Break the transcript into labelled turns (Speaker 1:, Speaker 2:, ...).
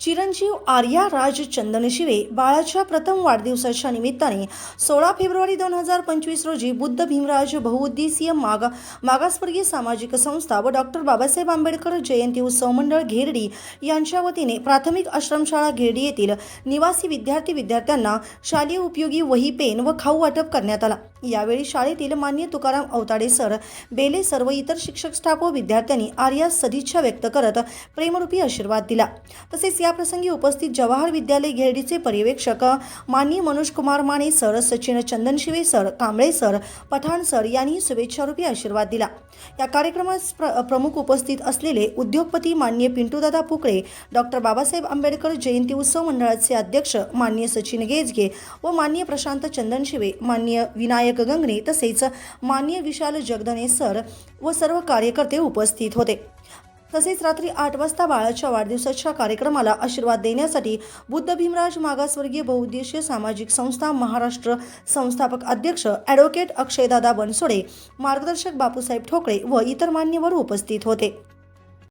Speaker 1: चिरंजीव आर्या राज चंदनशिवे बाळाच्या प्रथम वाढदिवसाच्या निमित्ताने सोळा फेब्रुवारी दोन हजार पंचवीस रोजी बुद्ध भीमराज बहुउद्देशीय माग मागासवर्गीय सामाजिक संस्था व डॉक्टर बाबासाहेब आंबेडकर जयंती उत्सव मंडळ घेरडी यांच्या वतीने प्राथमिक आश्रमशाळा घेरडी येथील निवासी विद्यार्थी विद्यार्थ्यांना शालेय उपयोगी वही पेन व खाऊ वाटप करण्यात आला. यावेळी शाळेतील मान्य तुकाराम अवताडे सर बेले सर व इतर शिक्षक स्टाफ व विद्यार्थ्यांनी आर्यास सदिच्छा व्यक्त करत प्रेमरूपी आशीर्वाद दिला. तसेच याप्रसंगी उपस्थित जवाहर विद्यालय घेरडीचे पर्यवेक्षक माननीय Manoj Kumar Mane sir Sachin Chandanshive sir Kamble sir Pathan sir यांनी शुभेच्छारूपी आशीर्वाद दिला. या कार्यक्रमास प्र प्रमुख उपस्थित असलेले उद्योगपती मान्य पिंटूदादा पुकळे डॉक्टर बाबासाहेब आंबेडकर जयंती उत्सव मंडळाचे अध्यक्ष माननीय सचिन गेजगे व माननीय प्रशांत चंदनशिवे माननीय विनायक गंगणे तसेच मान्य विशाल जगदने सर व सर्व कार्यकर्ते उपस्थित होते. तसेच रात्री आठ वाजता बाळाच्या वाढदिवसाच्या कार्यक्रमाला आशीर्वाद देण्यासाठी बुद्ध भीमराज मागासवर्गीय बहुउद्देशीय सामाजिक संस्था महाराष्ट्र संस्थापक अध्यक्ष ॲडव्होकेट अक्षयदादा बनसोडे मार्गदर्शक बापूसाहेब ठोकळे व इतर मान्यवर उपस्थित होते.